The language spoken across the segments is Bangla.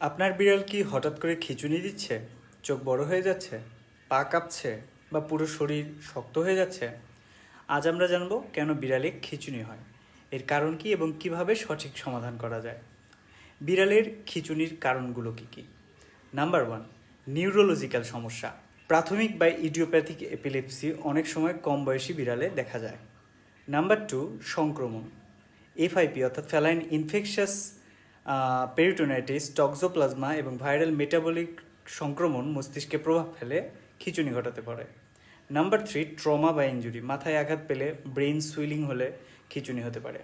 আপনার বিড়াল কি হঠাৎ করে খিঁচুনি দিচ্ছে? চোখ বড় হয়ে যাচ্ছে? পা কাঁপছে? বা পুরো শরীর শক্ত হয়ে যাচ্ছে? আজ আমরা জানব কেন বিড়ালে খিঁচুনি হয়। এর কারণ কি এবং কীভাবে সঠিক সমাধান করা যায়? বিড়ালের খিঁচুনির কারণগুলো কি কি? নাম্বার ওয়ান, নিউরোলজিক্যাল সমস্যা। প্রাথমিক বা ইডিওপ্যাথিক এপিলেপসি অনেক সময় কম বয়সী বিড়ালে দেখা যায়। নাম্বার টু, সংক্রমণ। এফআইপি অর্থাৎ ফ্যালাইন ইনফেকশাস পেরিটোনাইটিস টক্সোপ্লাজমা এবং ভাইরাল মেটাবলিক সংক্রমণ মস্তিষ্কে প্রভাব ফেলে খিঁচুনি ঘটাতে পারে। নাম্বার থ্রি ট্রমা বা ইঞ্জুরি মাথায় আঘাত পেলে ব্রেন সুইলিং হলে খিঁচুনি হতে পারে।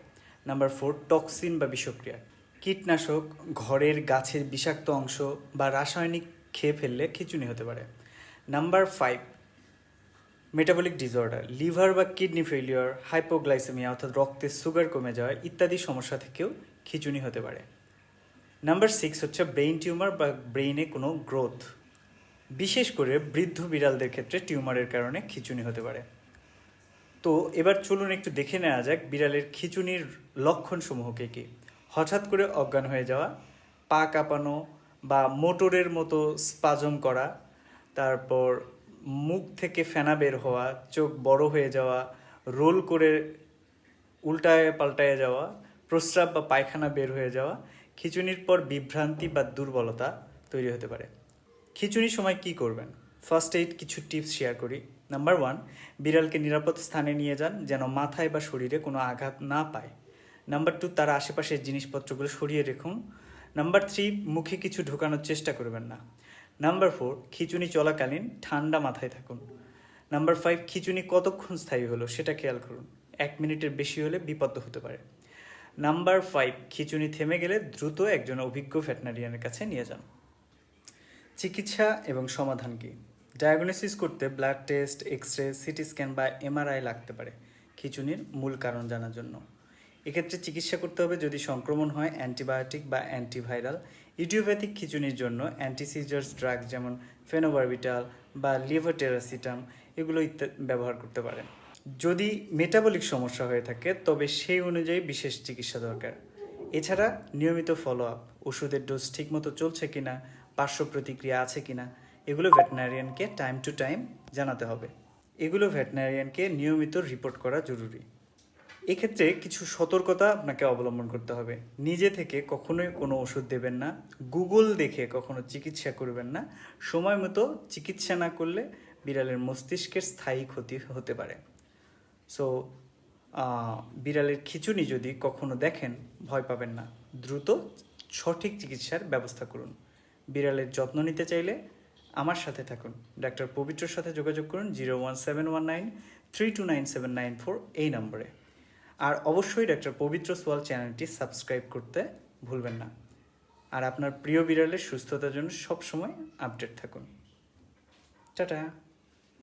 নাম্বার ফোর টক্সিন বা বিষক্রিয়া, কীটনাশক, ঘরের গাছের বিষাক্ত অংশ বা রাসায়নিক খেয়ে ফেললে খিঁচুনি হতে পারে। Number five metabolic disorder liver বা কিডনি ফেলিওর হাইপোগ্লাইসেমিয়া অর্থাৎ রক্তে সুগার কমে যাওয়া ইত্যাদি সমস্যা থেকেও খিঁচুনি হতে পারে। নাম্বার সিক্স হচ্ছে ব্রেইন টিউমার বা ব্রেইনে কোনো গ্রোথ বিশেষ করে বৃদ্ধ বিড়ালদের ক্ষেত্রে টিউমারের কারণে খিঁচুনি হতে পারে। তো এবার চলুন একটু দেখে নেওয়া যাক বিড়ালের খিঁচুনির লক্ষণসমূহকে কি। হঠাৎ করে অজ্ঞান হয়ে যাওয়া, পা কাঁপানো বা মোটরের মতো স্পাজম করা, তারপর মুখ থেকে ফেনা বের হওয়া, চোখ বড় হয়ে যাওয়া, রোল করে উল্টায় পাল্টায় যাওয়া, প্রস্রাব বা পায়খানা বের হয়ে যাওয়া খিচুনির পর বিভ্রান্তি বা দুর্বলতা তৈরি হতে পারে। খিচুনির সময় কি করবেন? ফার্স্ট এইড কিছু টিপস শেয়ার করি। নাম্বার ওয়ান বিড়ালকে নিরাপদ স্থানে নিয়ে যান যেন মাথায় বা শরীরে কোনো আঘাত না পায়। নাম্বার টু তার আশেপাশের জিনিসপত্রগুলো সরিয়ে রাখুন। নাম্বার থ্রি মুখে কিছু ঢোকানোর চেষ্টা করবেন না। নাম্বার ফোর খিচুনি চলাকালীন ঠান্ডা মাথায় থাকুন। নাম্বার ফাইভ খিচুনি কতক্ষণ স্থায়ী হলো সেটা খেয়াল করুন। এক মিনিটের বেশি হলে বিপদ হতে পারে। নাম্বার ফাইভ খিচুনি থেমে গেলে দ্রুত একজন অভিজ্ঞ ভেটেনারিয়ানের কাছে নিয়ে যান। চিকিৎসা এবং সমাধান কি? ডায়াগনোসিস করতে blood test X ray CT scan বা এমআরআই লাগতে পারে। খিচুনির মূল কারণ জানার জন্য। এক্ষেত্রে চিকিৎসা করতে হবে যদি সংক্রমণ হয় অ্যান্টিবায়োটিক বা অ্যান্টিভাইরাল ইডিওপ্যাথিক খিচুনির জন্য অ্যান্টিসিজার্স ড্রাগ যেমন ফেনোবারবিটাল বা লিভোটেরাসিটাম এগুলো ইত্যাদি ব্যবহার করতে পারেন। যদি মেটাবলিক সমস্যা হয়ে থাকে, তবে সেই অনুযায়ী বিশেষ চিকিৎসা দরকার। এছাড়া নিয়মিত ফলো আপ ওষুধের ডোজ ঠিকমতো চলছে কিনা, পার্শ্ব প্রতিক্রিয়া আছে কিনা, এগুলো ভেটেনারিয়ানকে টাইম টু টাইম জানাতে হবে। এগুলো ভেটেনারিয়ানকে নিয়মিত রিপোর্ট করা জরুরি। এক্ষেত্রে কিছু সতর্কতা আপনাকে অবলম্বন করতে হবে। নিজে থেকে কখনোই কোনো ওষুধ দেবেন না গুগল দেখে কখনো চিকিৎসা করবেন না। সময় মতো চিকিৎসা না করলে বিড়ালের মস্তিষ্কের স্থায়ী ক্ষতি হতে পারে। সো বিড়ালের খিচুনি যদি কখনো দেখেন, ভয় পাবেন না। দ্রুত সঠিক চিকিৎসার ব্যবস্থা করুন। বিড়ালের যত্ন নিতে চাইলে আমার সাথে থাকুন। ডাক্তার পবিত্রর সাথে যোগাযোগ করুন zero one seven one nine three two nine seven nine four এই নম্বরে। আর অবশ্যই ডাক্তার পবিত্র সোয়াল চ্যানেলটি সাবস্ক্রাইব করতে ভুলবেন না। আর আপনার প্রিয় বিড়ালের সুস্থতার জন্য সবসময় আপডেট থাকুন। টাটা।